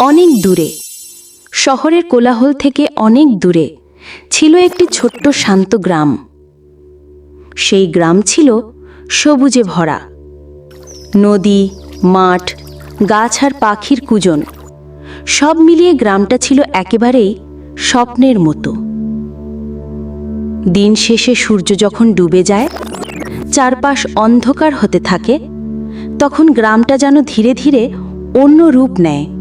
অনেক দূরে। শহরের কোলাহল থেকে অনেক দূরে ছিল একটি ছোট্ট শান্ত গ্রাম। সেই গ্রাম ছিল সবুজে ভরা। নদী, মাঠ, গাছ আর পাখির কুজন সব মিলিয়ে গ্রামটা ছিল একেবারেই স্বপ্নের মতো। দিন শেষে সূর্য যখন ডুবে যায়, চারপাশ অন্ধকার হতে থাকে, তখন গ্রামটা যেন ধীরে ধীরে অন্য রূপ নেয়।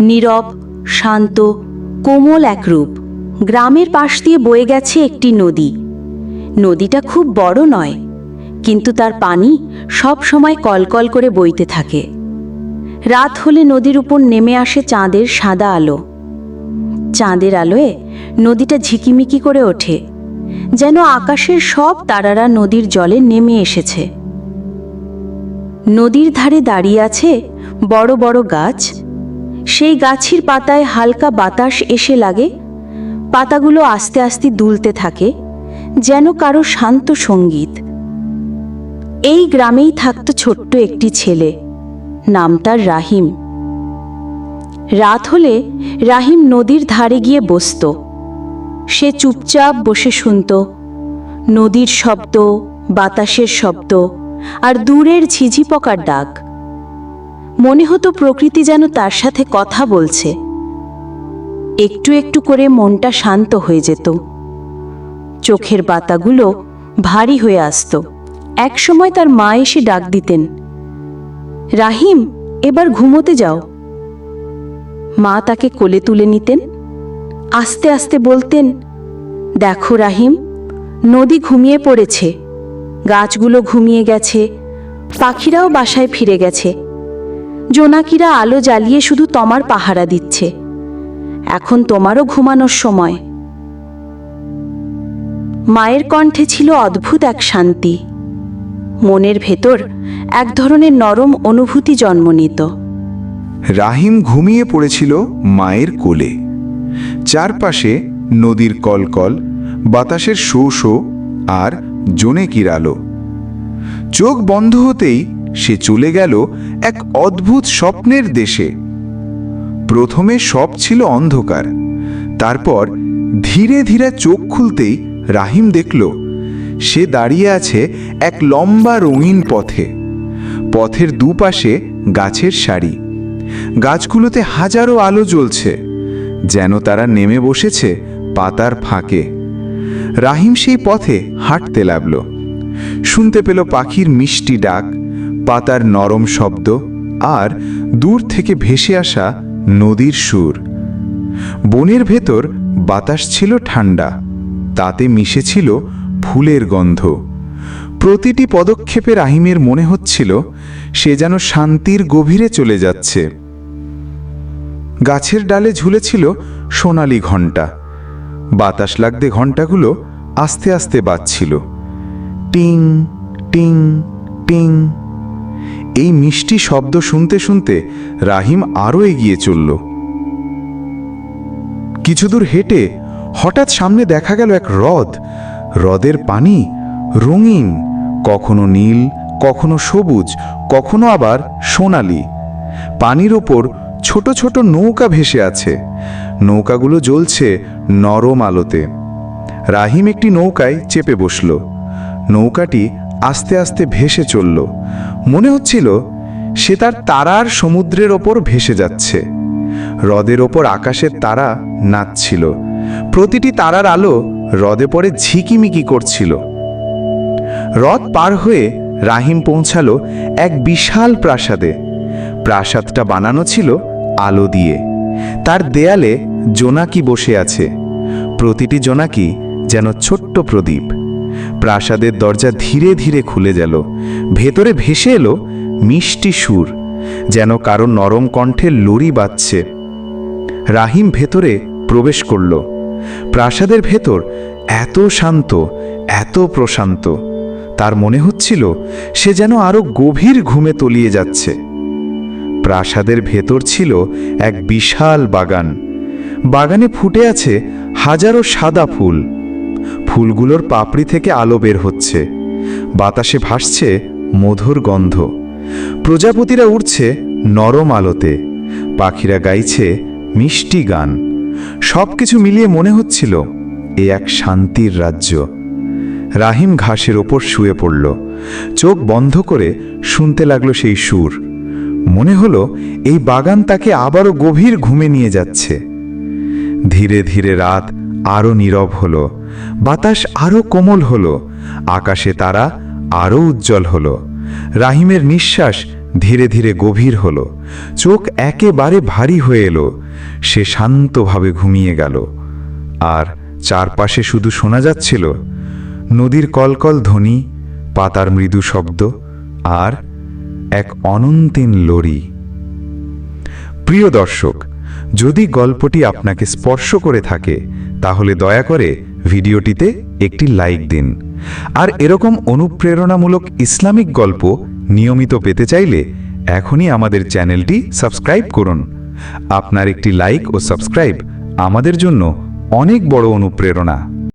নীরব, শান্ত, কোমল এক রূপ। গ্রামের পাশ দিয়ে বয়ে গেছে একটি নদী। নদীটা খুব বড় নয়, কিন্তু তার পানি সব সময় কলকল করে বইতে থাকে। রাত হলে নদীর উপর নেমে আসে চাঁদের সাদা আলো। চাঁদের আলোয় নদীটা ঝিকিমিকি করে ওঠে, যেন আকাশের সব তারারা নদীর জলে নেমে এসেছে। নদীর ধারে দাঁড়িয়ে আছে বড় বড় গাছ সেই গাছের পাতায় হালকা বাতাস এসে লাগে। পাতাগুলো আস্তে আস্তে দুলতে থাকে, যেন কারও শান্ত সংগীত। এই গ্রামেই থাকত ছোট্ট একটি ছেলে নাম তার রাহিম। রাত হলে রাহিম নদীর ধারে গিয়ে বসত। সে চুপচাপ বসে শুনত। নদীর শব্দ, বাতাসের শব্দ আর দূরের ঝিঝি পকার ডাক। মনে হতো প্রকৃতি যেন তার সাথে কথা বলছে। একটু একটু করে মনটা শান্ত হয়ে যেত। চোখের পাতাগুলো ভারী হয়ে আসতো। একসময় তার মা এসে ডাক দিতেন, রাহিম, এবার ঘুমোতে যাও। মা তাকে কোলে তুলে নিতেন, আস্তে আস্তে বলতেন, দেখো রাহিম, নদী ঘুমিয়ে পড়েছে, গাছগুলো ঘুমিয়ে গেছে, পাখিরাও বাসায় ফিরে গেছে। জোনাকিরা আলো জ্বালিয়ে শুধু তোমার পাহারা দিচ্ছে। এখন তোমারও ঘুমানোর সময়। মায়ের কণ্ঠে ছিল অদ্ভুত এক শান্তি। মনের ভেতর এক ধরনের নরম অনুভূতি জন্ম নিত। রাহিম ঘুমিয়ে পড়েছিল মায়ের কোলে। চারপাশে নদীর কলকল, বাতাসের শো শো আর জোনেকির আলো। চোখ বন্ধ হতেই সে চলে গেল এক অদ্ভুত স্বপ্নের দেশে। প্রথমে সব ছিল অন্ধকার। তারপর ধীরে ধীরে চোখ খুলতেই রাহিম দেখল, সে দাঁড়িয়ে আছে এক লম্বা রঙিন পথে। পথের দুপাশে গাছের সারি। গাছগুলোতে হাজারো আলো জ্বলছে, যেন তারা নেমে বসেছে পাতার ফাঁকে। রাহিম সেই পথে হাঁটতে লাগল। শুনতে পেল পাখির মিষ্টি ডাক পাতার নরম শব্দ আর দূর থেকে ভেসে আসা নদীর সুর। বনের ভেতর বাতাস ছিল ঠান্ডা, তাতে মিশেছিল ফুলের গন্ধ। প্রতিটি পদক্ষেপে রাহিমের মনে হচ্ছিল সে যেন শান্তির গভীরে চলে যাচ্ছে। গাছের ডালে ঝুলেছিল সোনালি ঘণ্টা। বাতাস লাগতে ঘণ্টাগুলো আস্তে আস্তে বাজছিল। টিং টিং টিং এই মিষ্টি শব্দ শুনতে শুনতে রাহিম আরও এগিয়ে চলল। কিছু দূর হেঁটে হঠাৎ সামনে দেখা গেল এক হ্রদ। হ্রদের পানি রঙিন, কখনো নীল, কখনো সবুজ, কখনো আবার সোনালি। পানির ওপর ছোট ছোট নৌকা ভেসে আছে। নৌকাগুলো জ্বলছে নরম আলোতে। রাহিম একটি নৌকায় চেপে বসল। নৌকাটি আস্তে আস্তে ভেসে চলল। মনে হচ্ছিল সে তার তারার সমুদ্রের ওপর ভেসে যাচ্ছে। হ্রদের ওপর আকাশের তারা নাচছিল। প্রতিটি তারার আলো হ্রদে পড়ে ঝিকিমিকি করছিল। হ্রদ পার হয়ে রাহিম পৌঁছালো এক বিশাল প্রাসাদে। প্রাসাদটা বানানো ছিল আলো দিয়ে। তার দেয়ালে জোনাকি বসে আছে। প্রতিটি জোনাকি যেন ছোট্ট প্রদীপ। প্রাসাদের দরজা ধীরে ধীরে খুলে গেল। ভেতরে ভেসে এলো মিষ্টি সুর, যেন কারও নরম কণ্ঠে লড়ি বাজছে। রাহিম ভেতরে প্রবেশ করল। প্রাসাদের ভেতর এত শান্ত, এত প্রশান্ত, তার মনে হচ্ছিল সে যেন আরও গভীর ঘুমে তলিয়ে যাচ্ছে। প্রাসাদের ভেতর ছিল এক বিশাল বাগান। বাগানে ফুটে আছে হাজারো সাদা ফুল। ফুলগুলোর পাপড়ি থেকে আলো বের হচ্ছে। বাতাসে ভাসছে মধুর গন্ধ। প্রজাপতিরা উড়ছে নরম আলোতে। পাখিরা গাইছে মিষ্টি গান। সব কিছু মিলিয়ে মনে হচ্ছিল এ এক শান্তির রাজ্য। রাহিম ঘাসের ওপর শুয়ে পড়ল। চোখ বন্ধ করে শুনতে লাগল সেই সুর। মনে হলো এই বাগান তাকে আবারও গভীর ঘুমে নিয়ে যাচ্ছে। ধীরে ধীরে রাত আরও নীরব হলো, বাতাস আরও কোমল হলো, আকাশে তারা আরও উজ্জ্বল হলো। রাহিমের নিঃশ্বাস ধীরে ধীরে গভীর হলো, চোখ একেবারে ভারী হয়ে এলো, সে শান্তভাবে ঘুমিয়ে গেল। আর চারপাশে শুধু শোনা যাচ্ছিল, নদীর কলকল ধ্বনি, পাতার মৃদু শব্দ আর এক অনন্তীন লড়ি প্রিয় দর্শক, যদি গল্পটি আপনাকে স্পর্শ করে থাকে তাহলে দয়া করে ভিডিওটিতে একটি লাইক দিন। আর এরকম অনুপ্রেরণামূলক ইসলামিক গল্প নিয়মিত পেতে চাইলে এখনই আমাদের চ্যানেলটি সাবস্ক্রাইব করুন। আপনার একটি লাইক ও সাবস্ক্রাইব আমাদের জন্য অনেক বড় অনুপ্রেরণা।